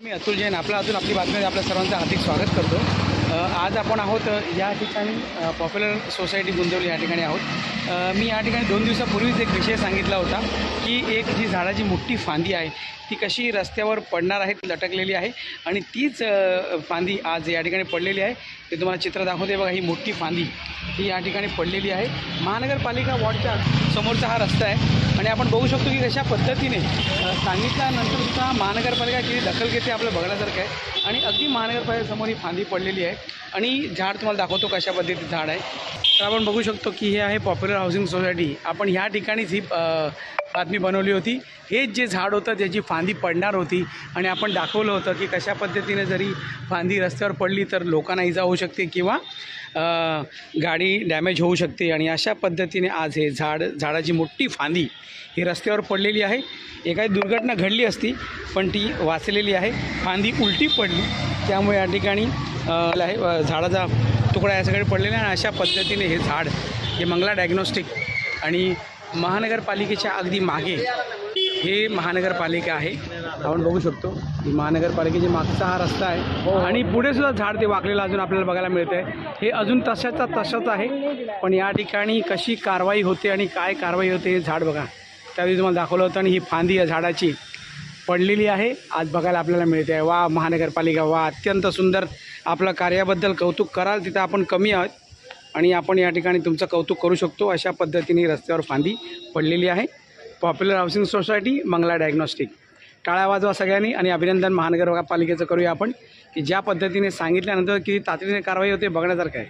मी अतुल जैन. आपला अजून आपली बातमी आपल्या सर्वांचं हार्दिक स्वागत करतो. आज आपण आहोत या ठिकाणी पॉप्युलर सोसायटी गुंतवली या ठिकाणी आहोत. मी या ठिकाणी दोन दिवसापूर्वीच एक विषय सांगितला होता की एक जी झाडाची मोठी फांदी आहे ती कशी रस्त्यावर पडणार आहे ती लटकलेली आहे आणि तीच फांदी आज या ठिकाणी पडलेली आहे. ते तुम्हाला चित्र दाखवते. बघा ही मोठी फांदी ही या ठिकाणी पडलेली आहे. महानगरपालिका वॉर्डच्या समोरचा हा रस्ता आहे आणि आपण बघू शकतो की कशा पद्धतीने सांगितल्यानंतरसुद्धा सांगितल्यानंतर सुद्धा महानगरपालिका किती दखल घेते आपलं बघण्यासारखं आहे. आणि अगदी महानगरपालिकेसमोर ही फांदी पडलेली आहे. आणि झाड तुम्हाला दाखवतो कशा पद्धतीचं झाड आहे. तर आपण बघू शकतो की हे आहे पॉप्युलर हाऊसिंग सोसायटी. आपण ह्या ठिकाणीच ही बातमी बनवली होती. हेच जे झाड होतं त्याची फांदी पडणार होती आणि आपण दाखवलं होतं की कशा पद्धतीने जरी फांदी रस्त्यावर पडली तर लोकांना इजा होऊ शकते किंवा गाडी डॅमेज होऊ शकते. आणि अशा पद्धतीने आज हे झाड झाडाची मोठी फांदी ही रस्त्यावर पडलेली आहे. एखादी दुर्घटना घडली असती पण ती वाचलेली आहे. फांदी उलटी पडली. त्यामुळे या ठिकाणी झाडाचा तुकडा या सगळे पडलेला आहे आणि अशा पद्धतीने हे झाड हे मंगला डायग्नोस्टिक आणि महानगरपालिकेच्या अगदी मागे हे महानगरपालिका आहे. आपण बघू शकतो की महानगरपालिकेच्या मागचा हा रस्ता आहे. आणि पुढे सुद्धा झाड ते वाकलेलं अजून आपल्याला बघायला मिळतं आहे हे अजून तशाचा तसंच आहे पण या ठिकाणी कशी कारवाई होते आणि काय कारवाई होते हे झाड बघा. त्यावेळी तुम्हाला दाखवलं होतं आणि ही फांदी या झाडाची पडलेली आहे. आज बघायला आपल्याला मिळते आहे वा महानगरपालिका वा अत्यंत सुंदर आपलं कार्याबद्दल कौतुक कराल. तिथं आपण कमी आहोत. आणि आपण या ठिकाणी तुमचं कौतुक करू शकतो अशा पद्धतीने रस्त्यावर फांदी पडलेली आहे. Popular housing society Mangala diagnostic टाळ्या वाजवा सगळ्यांनी आणि अभिनंदन महानगरपालिकेचं करूया आपण की ज्या पद्धतीने सांगितल्यानंतर किती तातडीने कारवाई होते बघण्यासारखं आहे.